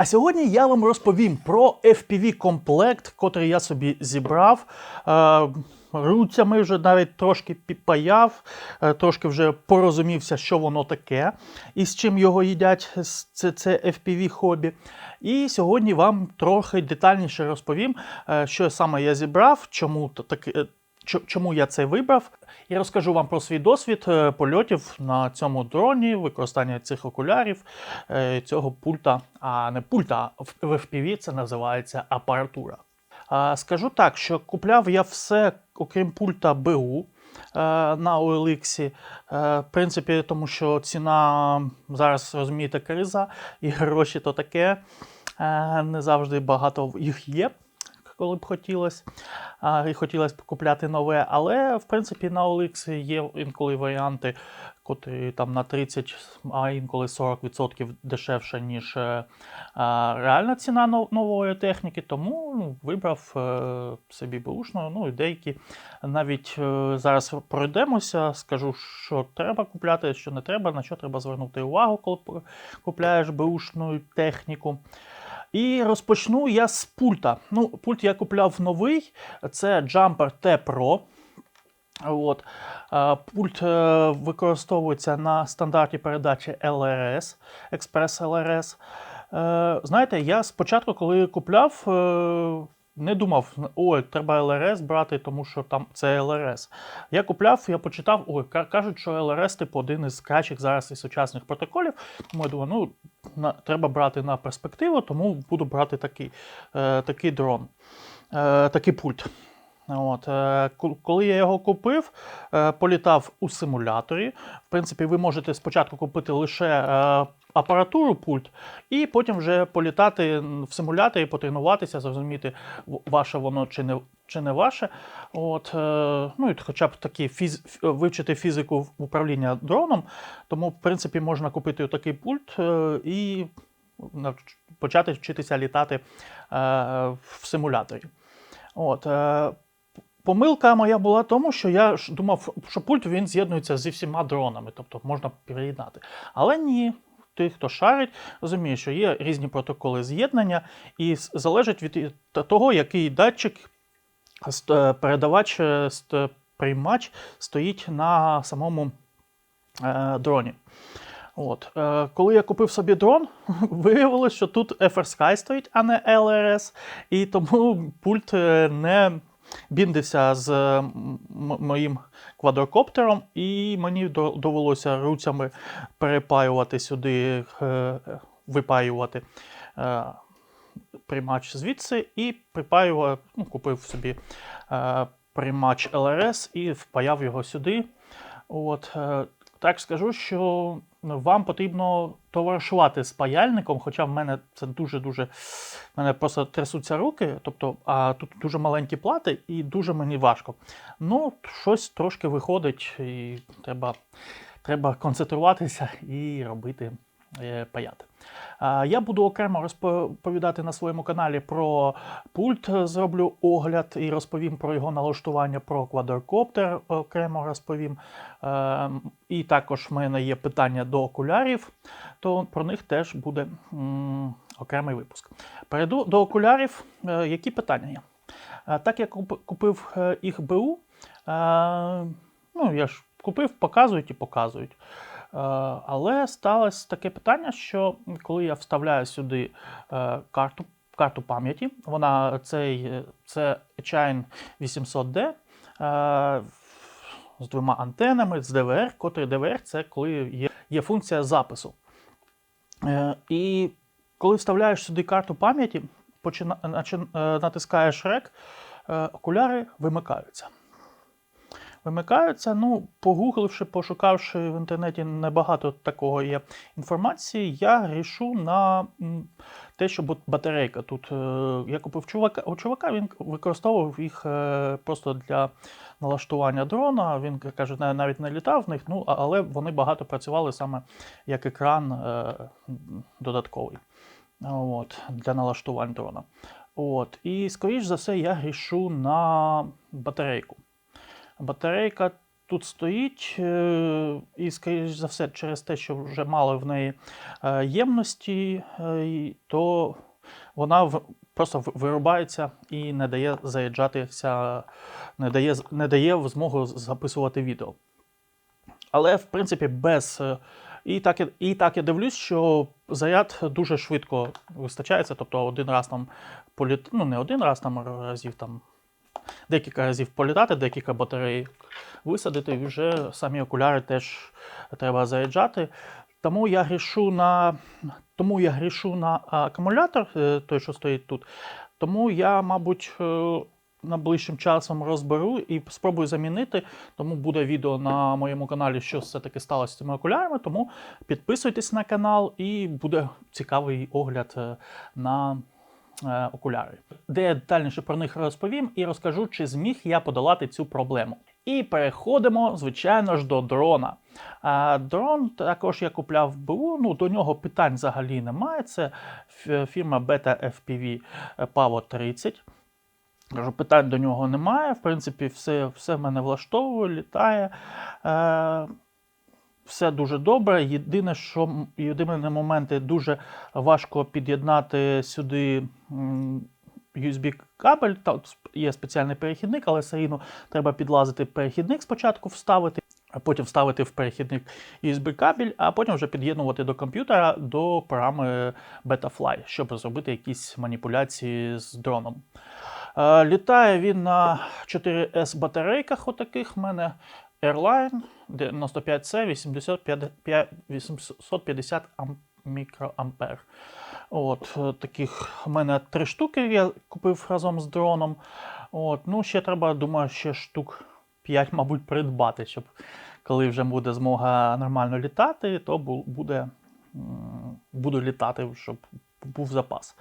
А сьогодні я вам розповім про FPV-комплект, котрий я собі зібрав. Е, руцями вже навіть трошки підпаяв, е, трошки вже порозумівся, що воно таке і з чим його їдять. Це, це FPV-хобі. І сьогодні вам трохи детальніше розповім, е, що саме я зібрав, чому чо- Чому я це вибрав, і розкажу вам про свій досвід е, польотів на цьому дроні, використання цих окулярів, е, цього пульта, а не пульта, в FPV це називається апаратура. Скажу так, що купляв я все, окрім пульта БУ е, на OLX. В принципі, тому що ціна зараз розумієте, криза, і гроші то таке. Не завжди багато їх є коли б хотілося, і хотілося б купляти нове. Але, в принципі, на OLX є інколи варіанти, котрі там на 30, а інколи 40% дешевше, ніж е, реальна ціна нової техніки. Тому ну, вибрав е, собі бушну. Ну і деякі навіть е, зараз пройдемося, скажу, що треба купляти, що не треба, на що треба звернути увагу, коли купляєш бушну техніку. І розпочну я з пульта. Ну, пульт я купляв новий, це Jumper T Pro. От. Е, Пульт е, використовується на стандарті передачі LRS, Express LRS. Е, Знаєте, я спочатку, коли купляв, не думав, ой, треба ЛРС брати, тому що там це ЛРС. Я купляв, я почитав, ой, кажуть, що ЛРС типу один із кращих зараз і сучасних протоколів. Тому я думаю, ну, на, треба брати на перспективу, тому буду брати такий, е, такий дрон, е, такий пульт. От, е, коли я його купив, е, політав у симуляторі. В принципі, ви можете спочатку купити лише е, апаратуру пульт, і потім вже політати в симуляторі, потренуватися, зрозуміти, ваше воно чи не, чи не ваше. От, ну, і хоча б такі фіз, вивчити фізику управління дроном. Тому, в принципі, можна купити такий пульт і почати вчитися літати в симуляторі. От, Помилка моя була тому, що я думав, що пульт він з'єднується зі всіма дронами, тобто можна переєднати. Але ні. Той, хто шарить, розуміє, що є різні протоколи з'єднання, і залежить від того, який датчик, е, передавач, е, приймач стоїть на самому е, дроні. От. Е, коли я купив собі дрон, виявилось, що тут FR стоїть, а не LRS, і тому пульт е, не біндився з моїм квадрокоптером, і мені довелося руцями перепаювати сюди, е, випаювати е, приймач звідси і припаював, ну, купив собі е, приймач LRS і впаяв його сюди. От, так скажу, що вам потрібно товаришувати з паяльником, хоча в мене це дуже-дуже. Мене просто трясуться руки, тобто, а тут дуже маленькі плати і дуже мені важко. Ну, щось трошки виходить, і треба, треба концентруватися і робити е, паяти. Я буду окремо розповідати на своєму каналі про пульт, зроблю огляд і розповім про його налаштування, про квадрокоптер окремо розповім. Е, І також в мене є питання до окулярів, то про них теж буде окремий випуск. Перейду до окулярів. Е, Які питання є? Е, Так як купив їх БУ, ну я ж купив, показують і показують. Е, Але сталося таке питання, що коли я вставляю сюди е, карту, карту пам'яті, вона цей, е, це Chine 800D е, з двома антенами, з DVR, котрий DVR це коли є, є функція запису. І коли вставляєш сюди карту пам'яті, натискаєш рек, окуляри вимикаються. Вимикаються, ну, погугливши, пошукавши в інтернеті небагато такого є інформації, я грішу на те, що батарейка. Тут е, я купив чувака, у чувака, він використовував їх е, просто для налаштування дрона. Він каже, навіть не літав в них, ну, але вони багато працювали саме як екран е, додатковий от, для налаштувань дрона. От, і, скоріш за все, я грішу на батарейку. Батарейка тут стоїть, е, і, скоріш за все, через те, що вже мало в неї е, ємності, е, то вона просто вирубається і не дає заїжджатися, не дає, не дає змогу записувати відео. Але, в принципі, без. І так, і так я дивлюсь, що заряд дуже швидко вистачається. Тобто один раз там політ... ну не один раз там разів там декілька разів політати, декілька батарей висадити, і вже самі окуляри теж треба заряджати. Тому я грішу на, тому я грішу на акумулятор, е, той, що стоїть тут. Тому я, мабуть, е, найближчим часом розберу і спробую замінити. Тому буде відео на моєму каналі, що все-таки сталося з цими окулярами. Тому підписуйтесь на канал і буде цікавий огляд е, на окуляри, де я детальніше про них розповім і розкажу, чи зміг я подолати цю проблему. І переходимо, звичайно ж, до дрона. А, дрон також я купляв БУ, ну до нього питань взагалі немає. Це фірма Beta FPV Pavo 30. Кажу, питань до нього немає. В принципі, все, все в мене влаштовує, літає. Е, все дуже добре. Єдине, що єдині моменти дуже важко під'єднати сюди USB кабель. Та є спеціальний перехідник, але все рівно треба підлазити перехідник спочатку вставити, а потім вставити в перехідник USB кабель, а потім вже під'єднувати до комп'ютера до програми Betafly, щоб зробити якісь маніпуляції з дроном. Е, Літає він на 4S батарейках, отаких в мене Airline 95C 850 850 ам- мікроампер. От, е, таких в мене три штуки я купив разом з дроном. От, ну, ще треба, думаю, ще штук 5, мабуть, придбати, щоб коли вже буде змога нормально літати, то буде, буду літати, щоб був запас.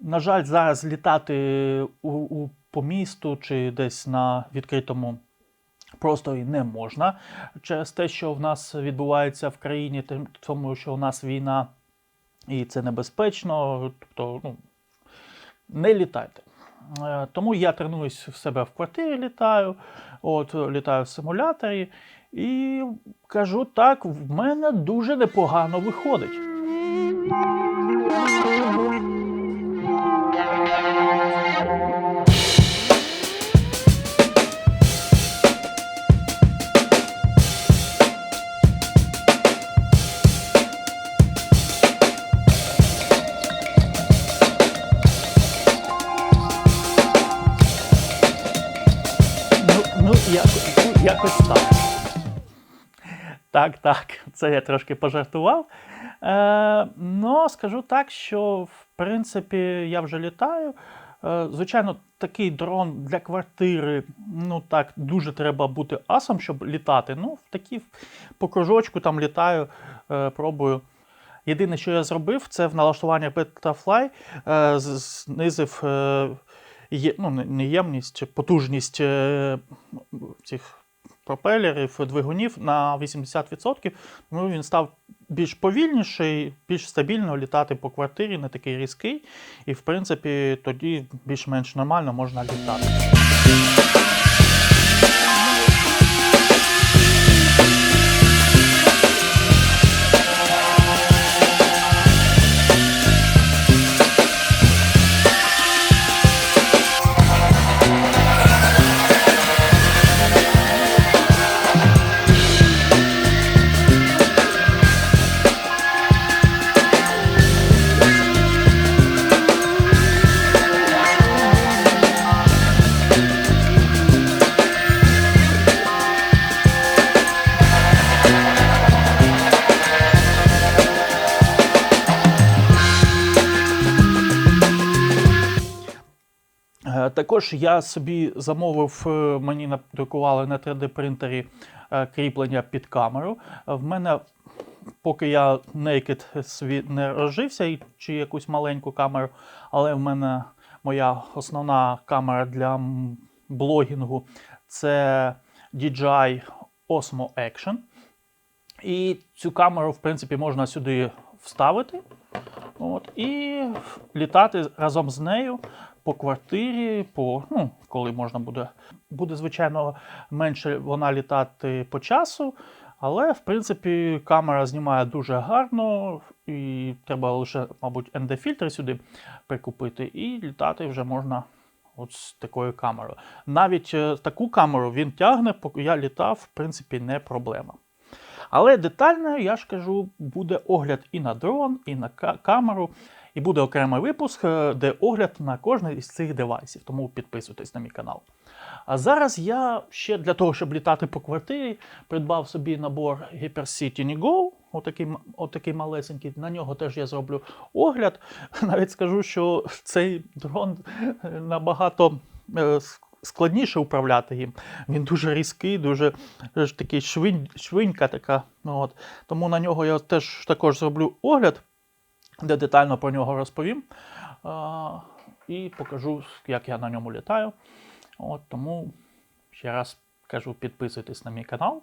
На жаль, зараз літати у, у, по місту чи десь на відкритому просторі не можна через те, що в нас відбувається в країні, тому що у нас війна і це небезпечно. Тобто, ну, не літайте. Е, Тому я тренуюсь в себе в квартирі, літаю, от, літаю в симуляторі і кажу так, в мене дуже непогано виходить. Так, так, це я трошки пожартував. Е, ну, скажу так, що в принципі я вже літаю. Е, звичайно, такий дрон для квартири, ну так, дуже треба бути асом, щоб літати. Ну, в такі по кружочку там літаю, е, пробую. Єдине, що я зробив, це в налаштуваннях Betafly е, знизив е, є, ну, не- не ємність, потужність е, цих пропелерів, двигунів на 80%. Тому він став більш повільніший, більш стабільно літати по квартирі, не такий різкий. І, в принципі, тоді більш-менш нормально можна літати. Також я собі замовив, е, мені надрукували на 3D-принтері е, кріплення під камеру. Е, В мене, поки я Naked свій не розжився, чи якусь маленьку камеру, але в мене моя основна камера для блогінгу це DJI Osmo Action. І цю камеру, в принципі, можна сюди вставити от, і літати разом з нею по квартирі, по, ну, коли можна буде. Буде, звичайно, менше вона літати по часу, але в принципі камера знімає дуже гарно, і треба лише, мабуть, ND-фільтр сюди прикупити, і літати вже можна от з такою камерою. Навіть е, таку камеру він тягне, поки я літав, в принципі, не проблема. Але детально, я ж кажу, буде огляд і на дрон, і на камеру, і буде окремий випуск, е, де огляд на кожний із цих девайсів. Тому підписуйтесь на мій канал. А зараз я ще для того, щоб літати по квартирі, придбав собі набор Hyper City Go, отакий, отакий малесенький. На нього теж я зроблю огляд. Навіть скажу, що цей дрон е, набагато е, складніше управляти їм. Він дуже різкий, дуже такий швинь, швинька така. Ну, от. Тому на нього я теж також зроблю огляд, де детально про нього розповім. І покажу, як я на ньому літаю. От, тому ще раз кажу, підписуйтесь на мій канал.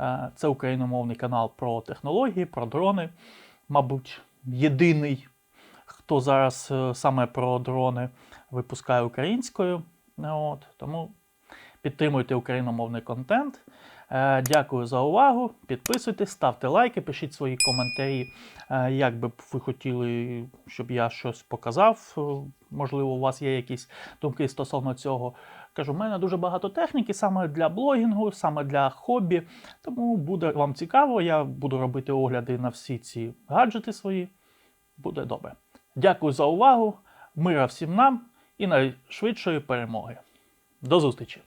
Е, Це україномовний канал про технології, про дрони. Мабуть, єдиний, хто зараз е, саме про дрони випускає українською. От, тому підтримуйте україномовний контент. Е, Дякую за увагу. Підписуйтесь, ставте лайки, пишіть свої коментарі, е, як би ви хотіли, щоб я щось показав. Е, Можливо, у вас є якісь думки стосовно цього. Кажу, в мене дуже багато техніки саме для блогінгу, саме для хобі. Тому буде вам цікаво. Я буду робити огляди на всі ці гаджети свої. Буде добре. Дякую за увагу. Мира всім нам і найшвидшої перемоги. До зустрічі!